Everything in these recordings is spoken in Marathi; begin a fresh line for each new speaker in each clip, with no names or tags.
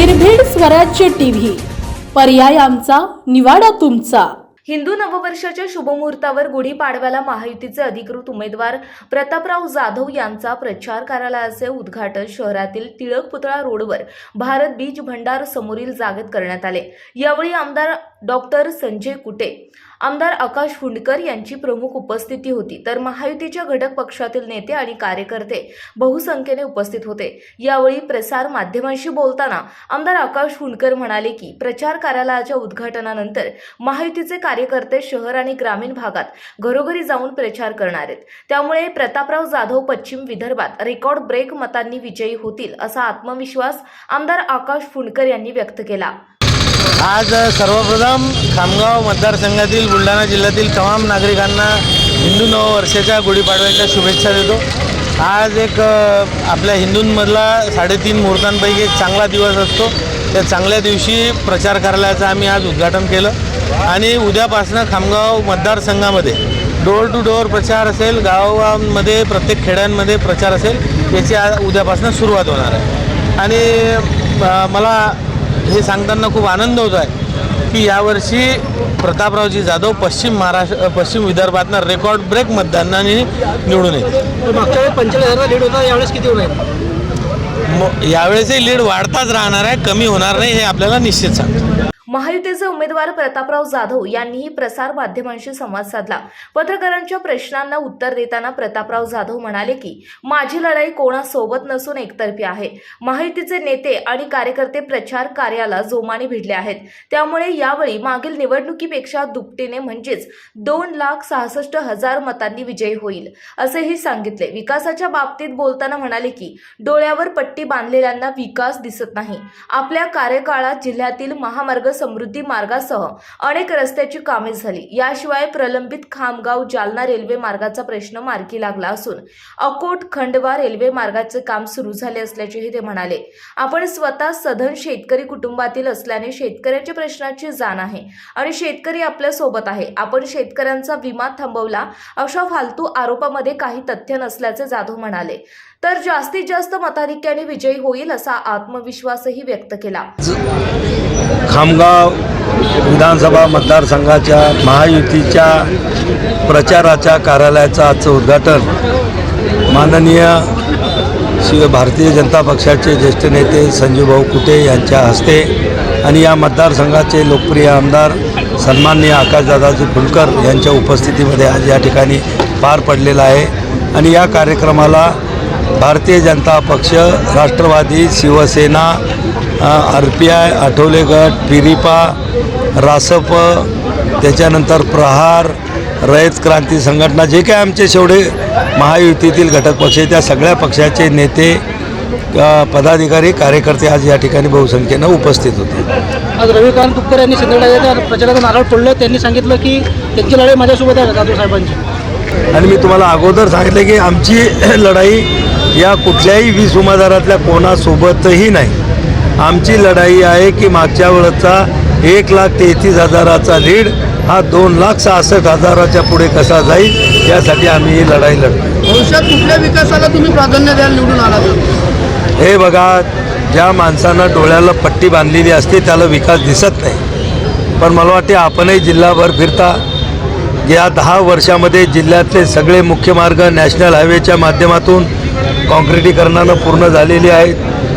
निर्भीड स्वराज्य टीव्ही. पर्याय आमचा निवाडा तुमचा.
हिंदू नववर्षाच्या शुभमुहूर्तावर गुढीपाडव्याला महायुतीचे अधिकृत उमेदवार प्रतापराव जाधव यांचा प्रचार कार्यालयाचे उद्घाटन शहरातील टिळक पुतळा रोडवर भारत बीज भंडार समोरील जागेत करण्यात आले. यावेळी आमदार डॉक्टर संजय कुटे आमदार आकाश हुंडकर यांची प्रमुख उपस्थिती होती. तर महायुतीच्या घटक पक्षातील नेते आणि कार्यकर्ते बहुसंख्येने उपस्थित होते. यावेळी प्रसार माध्यमांशी बोलताना आमदार आकाश हुंडकर म्हणाले की प्रचार कार्यालयाच्या उद्घाटनानंतर महायुतीचे कार्यकर्ते शहर आणि ग्रामीण भागात घरोघरी जाऊन प्रचार करणार आहेत. त्यामुळे प्रतापराव जाधव पश्चिम विदर्भात रेकॉर्ड ब्रेक मतांनी विजयी होतील असा आत्मविश्वास आमदार आकाश फुंडकर यांनी व्यक्त केला.
आज सर्वप्रथम खामगाव मतदारसंघातील बुलढाणा जिल्ह्यातील तमाम नागरिकांना हिंदू नववर्षाच्या गुढीपाडव्याच्या शुभेच्छा देतो. आज एक आपल्या हिंदूंमधला साडेतीन मुहूर्तांपैकी एक चांगला दिवस असतो. त्या चांगल्या दिवशी प्रचार कार्यालयाचं आम्ही आज उद्घाटन केलं. आणि उद्यापासनं खामगाव मतदारसंघामध्ये डोर टू डोअर प्रचार असेल गावांमध्ये प्रत्येक खेड्यांमध्ये प्रचार असेल याची आज उद्यापासून सुरुवात होणार आहे. आणि मला हे सांगताना खूप आनंद होत आहे की यावर्षी प्रतापरावजी जाधव पश्चिम महाराष्ट्र पश्चिम विदर्भातनं रेकॉर्ड ब्रेक मतदानाने निवडून येते.
तर मागच्या वेळेस पंचेचाळीस हजार लीड होता यावेळेस किती होणार
मग यावेळेसही लीड वाढताच राहणार आहे कमी होणार नाही हे आपल्याला निश्चित सांगतो.
महायुतीचे उमेदवार प्रतापराव जाधव यांनीही प्रसार माध्यमांशी संवाद साधला. पत्रकारांच्या प्रश्नांना उत्तर देताना प्रतापराव जाधव म्हणाले की माझी लढाई कोणासोबत नसून एकतर्फी आहे. महायुतीचे नेते आणि कार्यकर्ते प्रचार कार्याला जोमाने भिडले आहेत. त्यामुळे यावेळी मागील निवडणुकीपेक्षा दुपटीने म्हणजेच दोन लाख सहासष्ट हजार मतांनी विजयी होईल असेही सांगितले. विकासाच्या बाबतीत बोलताना म्हणाले की डोळ्यावर पट्टी बांधलेल्यांना विकास दिसत नाही. आपल्या कार्यकाळात जिल्ह्यातील महामार्ग समृद्धी मार्गासह अनेक रस्त्याची कामे झाली. याशिवाय प्रलंबित खामगाव जालना रेल्वे मार्गाचा प्रश्न मार्गी लागला असून अकोट खंडवा रेल्वे मार्गाचे काम सुरू झाले असल्याचेही ते म्हणाले. आपण स्वतः सधन शेतकरी कुटुंबातील असल्याने शेतकऱ्यांच्या प्रश्नाची जाण आहे आणि शेतकरी आपल्यासोबत आहे. आपण शेतकऱ्यांचा विमा थांबवला अशा फालतू आरोपामध्ये काही तथ्य नसल्याचे जाधव म्हणाले. तर जास्तीत जास्त मताधिक्याने विजयी होईल असा आत्मविश्वासही व्यक्त केला.
खामगाव विधानसभा मतदारसंघाच्या महायुतीच्या प्रचाराच्या कार्यालयाचं आजचं उद्घाटन. माननीय शिव भारतीय जनता पक्षाचे ज्येष्ठ नेते संजूभाऊ कुटे यांच्या हस्ते आणि या मतदारसंघाचे लोकप्रिय आमदार सन्माननीय आकाशदादाजी फुलकर यांच्या उपस्थितीमध्ये आज या ठिकाणी पार पडलेला आहे. आणि या कार्यक्रमाला Bharatiya Janata Paksha Rashtravadi Shiv Sena R P I Athawale गट फिरिपा रासप त्याच्यानंतर प्रहार रयत क्रांती संघटना जे काय आमचे शेवढे महायुतीतील घटक पक्ष आहे त्या सगळ्या पक्षाचे नेते पदाधिकारी कार्यकर्ते आज या ठिकाणी बहुसंख्येनं उपस्थित होते.
आज रविकांत तुपकर यांनी सिंधुडाच्या प्रचाराचं नारळ फोडलं त्यांनी सांगितलं की त्यांची लढाई माझ्यासोबत आहे जाधव साहेबांची.
आणि मी तुम्हाला अगोदर सांगितलं की आमची लढाई या कुठल्याही वीस उमेदवारातल्या कोणासोबतही नाही. आमची लढाई आहे की मागच्या वेळेचा एक लाख तेहतीस हजाराचा लीड हा दोन लाख सहासष्ट हजाराच्या पुढे कसा जाईल यासाठी आम्ही ही लढाई लढतो.
भविष्यात कुठल्या विकासाला तुम्ही प्राधान्य द्यायला निवडून आला
हे बघा ज्या माणसानं डोळ्याला पट्टी बांधलेली असते त्याला विकास दिसत नाही. पण मला वाटते आपणही जिल्हाभर फिरता या दहा वर्षामध्ये जिल्ह्यातले सगळे मुख्य मार्ग नॅशनल हायवेच्या माध्यमातून काँक्रिटीकरणानं पूर्ण झालेली आहेत.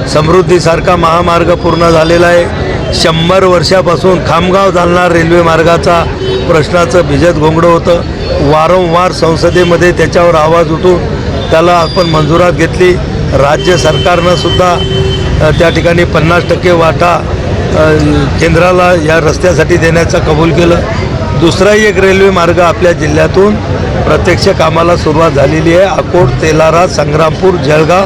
समृद्धीसारखा महामार्ग पूर्ण झालेला आहे. शंभर वर्षापासून खामगाव जालना रेल्वे मार्गाचा प्रश्नाचं भिजत घोंगडं होतं. वारंवार संसदेमध्ये त्याच्यावर आवाज उठून त्याला आपण मंजुरात घेतली. राज्य सरकारनं सुद्धा त्या ठिकाणी पन्नास टक्के वाटा केंद्राला या रस्त्यासाठी देण्याचं कबूल केलं. दुसराही एक रेल्वे मार्ग आपल्या जिल्ह्यातून प्रत्यक्ष कामाला सुरुवात झालेली आहे. अकोट तेलारा संग्रामपूर जळगाव